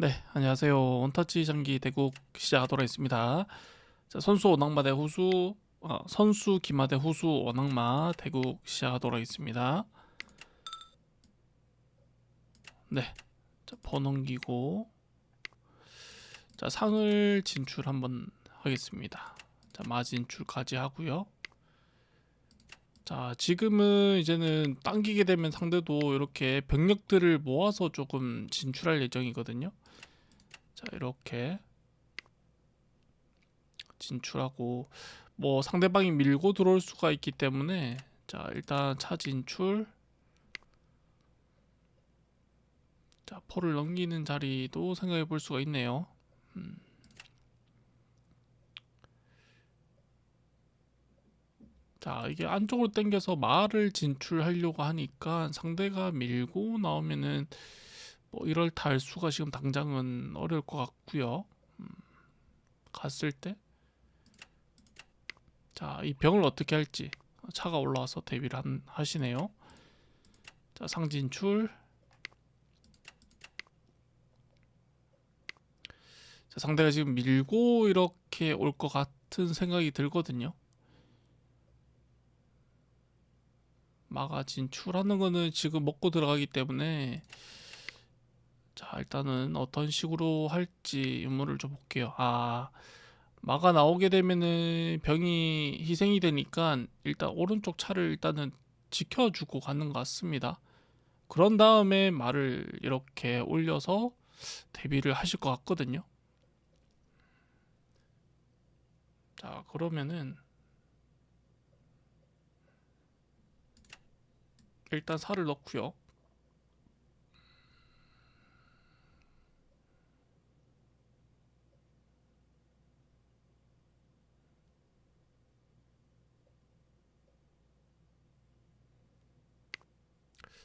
네, 안녕하세요. 원터치 장기 대국 시작하도록 하겠습니다. 자, 선수 원악마 대 후수, 어, 선수 기마 대 후수 원악마 대국 시작하도록 하겠습니다. 네, 자, 번 넘기고, 자, 상을 진출 한번 하겠습니다. 자, 마 진출까지 하고요. 자, 지금은 이제는 당기게 되면 상대도 이렇게 병력들을 모아서 조금 진출할 예정이거든요. 자, 이렇게 진출하고 뭐 상대방이 밀고 들어올 수가 있기 때문에 자, 일단 차 진출 자, 포를 넘기는 자리도 생각해 볼 수가 있네요. 음. 자, 이게 안쪽으로 당겨서 마을을 진출하려고 하니까 상대가 밀고 나오면은 뭐 이럴 다할 수가 지금 당장은 어려울 것 같고요. 음, 갔을 때, 자, 이 병을 어떻게 할지 차가 올라와서 대비를 한, 하시네요. 자, 상진출. 자, 상대가 지금 밀고 이렇게 올 것 같은 생각이 들거든요. 마가 진출하는 거는 지금 먹고 들어가기 때문에 자 일단은 어떤 식으로 할지 유무를 좀 볼게요. 아 마가 나오게 되면은 병이 희생이 되니까 일단 오른쪽 차를 일단은 지켜주고 가는 것 같습니다. 그런 다음에 말을 이렇게 올려서 대비를 하실 것 같거든요. 자 그러면은 일단 살을 넣고요.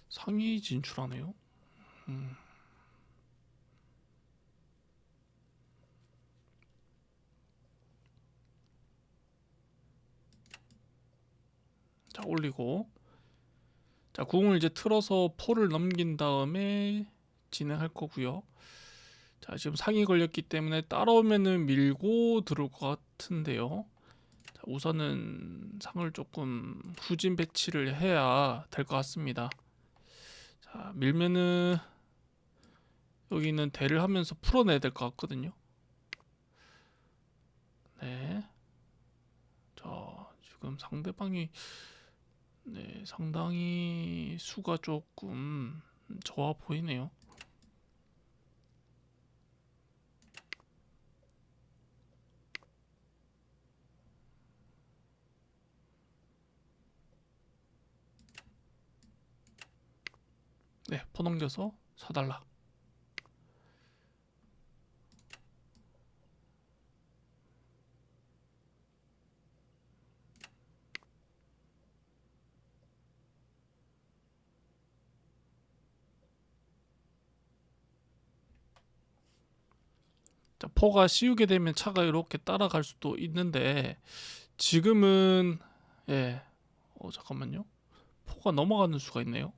상위 진출하네요. 음. 자 올리고 자, 궁을 이제 틀어서 포를 넘긴 다음에 진행할 거고요. 자, 지금 상이 걸렸기 때문에 따라오면은 밀고 들어올 것 같은데요. 자, 우선은 상을 조금 후진 배치를 해야 될 것 같습니다. 자, 밀면은 여기는 대를 하면서 풀어내야 될 것 같거든요. 네. 자, 지금 상대방이 네, 상당히 수가 조금 좋아 보이네요. 네, 퍼넘겨서 사달라. 포가 씌우게 되면 차가 이렇게 따라갈 수도 있는데 지금은 예, 어 잠깐만요. 포가 넘어가는 수가 있네요.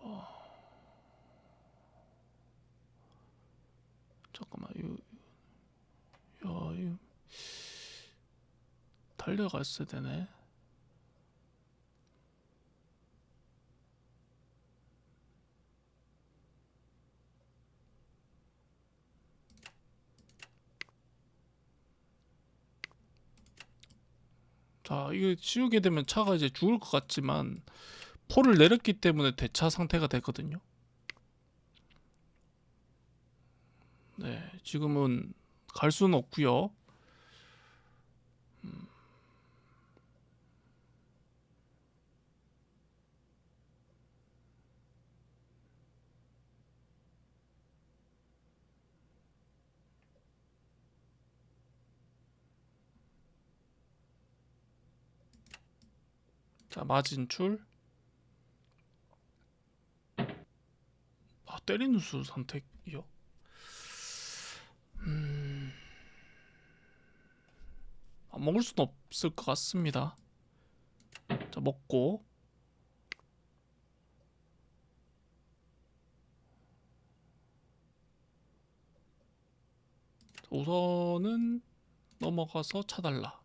와. 잠깐만, 요, 야, 이거 달려갔어야 되네. 자, 이거 씌우게 되면 차가 이제 죽을 것 같지만 포를 내렸기 때문에 대차 상태가 되거든요. 네, 지금은 갈 수는 없고요. 자 마진 출. 아 때리는 수 선택이요. 음. 아, 먹을 수는 없을 것 같습니다. 자 먹고. 우선은 넘어가서 차달라.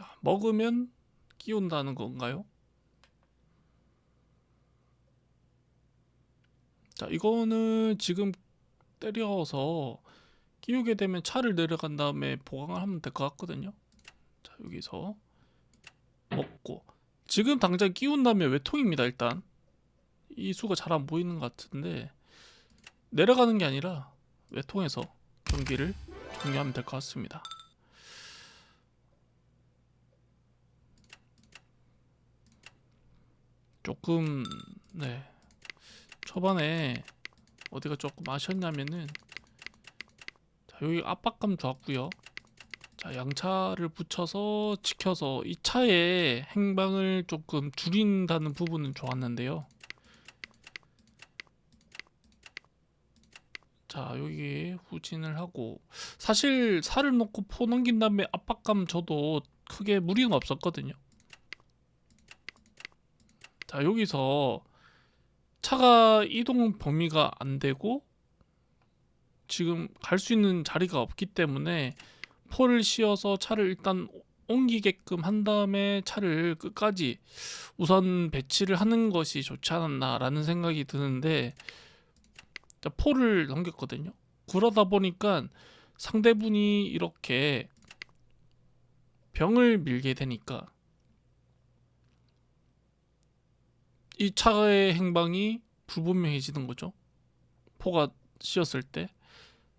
자, 먹으면 끼운다는 건가요? 자, 이거는 지금 때려서 끼우게 되면 차를 내려간 다음에 보강을 하면 될 것 같거든요. 자, 여기서 먹고 지금 당장 끼운 다음에 외통입니다, 일단. 이 수가 잘 안 보이는 것 같은데 내려가는 게 아니라 외통에서 경기를 종료하면 될 것 같습니다. 조금 네 초반에 어디가 조금 아셨냐면은 자 여기 압박감 좋았고요. 자 양차를 붙여서 지켜서 이 차의 행방을 조금 줄인다는 부분은 좋았는데요. 자 여기 후진을 하고 사실 살을 놓고 포 넘긴 다음에 압박감 줘도 크게 무리는 없었거든요. 자 여기서 차가 이동 범위가 안 되고 지금 갈 수 있는 자리가 없기 때문에 포를 씌워서 차를 일단 옮기게끔 한 다음에 차를 끝까지 우선 배치를 하는 것이 좋지 않았나라는 생각이 드는데 자, 포를 넘겼거든요. 그러다 보니까 상대분이 이렇게 병을 밀게 되니까 이 차의 행방이 불분명해지는 거죠. 포가 씌었을 때.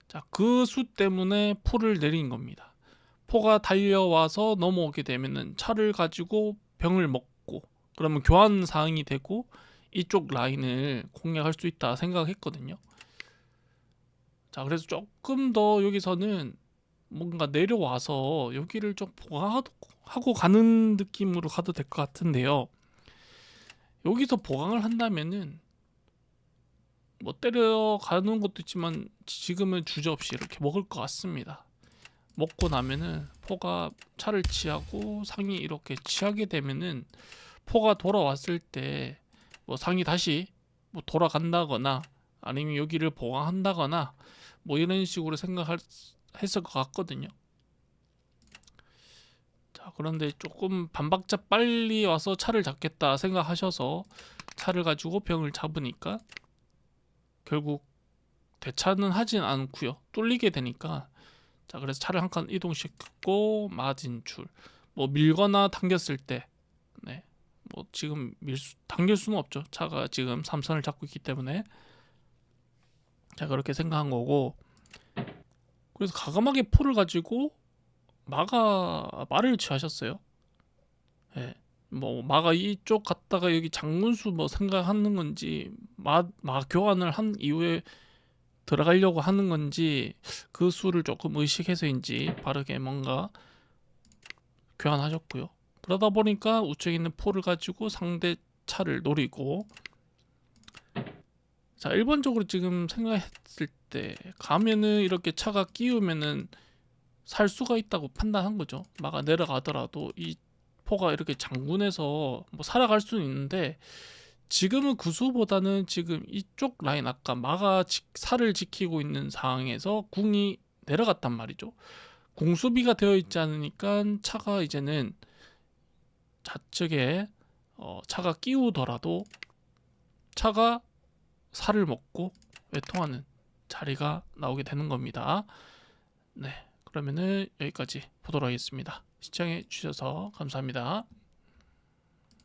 자, 그 수 때문에 포를 내린 겁니다. 포가 달려와서 넘어오게 되면은 차를 가지고 병을 먹고 그러면 교환 사항이 되고 이쪽 라인을 공략할 수 있다 생각했거든요. 자, 그래서 조금 더 여기서는 뭔가 내려와서 여기를 좀 보강하고 가는 느낌으로 가도 될 것 같은데요. 여기서 보강을 한다면은 뭐 때려가는 것도 있지만 지금은 주저없이 이렇게 먹을 것 같습니다. 먹고 나면은 포가 차를 취하고 상이 이렇게 취하게 되면은 포가 돌아왔을 때 뭐 상이 다시 뭐 돌아간다거나 아니면 여기를 보강한다거나 뭐 이런 식으로 생각했을 것 같거든요. 자, 그런데 조금 반박자 빨리 와서 차를 잡겠다 생각하셔서 차를 가지고 병을 잡으니까 결국 대차는 하진 않고요. 뚫리게 되니까 자, 그래서 차를 한 칸 이동시켰고 마진출 뭐 밀거나 당겼을 때 네. 뭐 지금 밀 수, 당길 수는 없죠. 차가 지금 삼선을 잡고 있기 때문에 자 그렇게 생각한 거고 그래서 가감하게 포를 가지고 마가 말을 취하셨어요. 예. 뭐 마가 이쪽 갔다가 여기 장문수 뭐 생각하는 건지 마, 마 교환을 한 이후에 들어가려고 하는 건지 그 수를 조금 의식해서인지 바르게 뭔가 교환하셨고요. 그러다 보니까 우측에 있는 포를 가지고 상대 차를 노리고 자 일반적으로 지금 생각했을 때 가면은 이렇게 차가 끼우면은 살 수가 있다고 판단한 거죠. 마가 내려가더라도 이 포가 이렇게 장군에서 뭐 살아갈 수는 있는데 지금은 구수보다는 지금 이쪽 라인 아까 마가 지, 살을 지키고 있는 상황에서 궁이 내려갔단 말이죠. 궁수비가 되어 있지 않으니까 차가 이제는 좌측에 어, 차가 끼우더라도 차가 살을 먹고 외통하는 자리가 나오게 되는 겁니다. 네, 그러면은 여기까지 보도록 하겠습니다. 시청해 주셔서 감사합니다.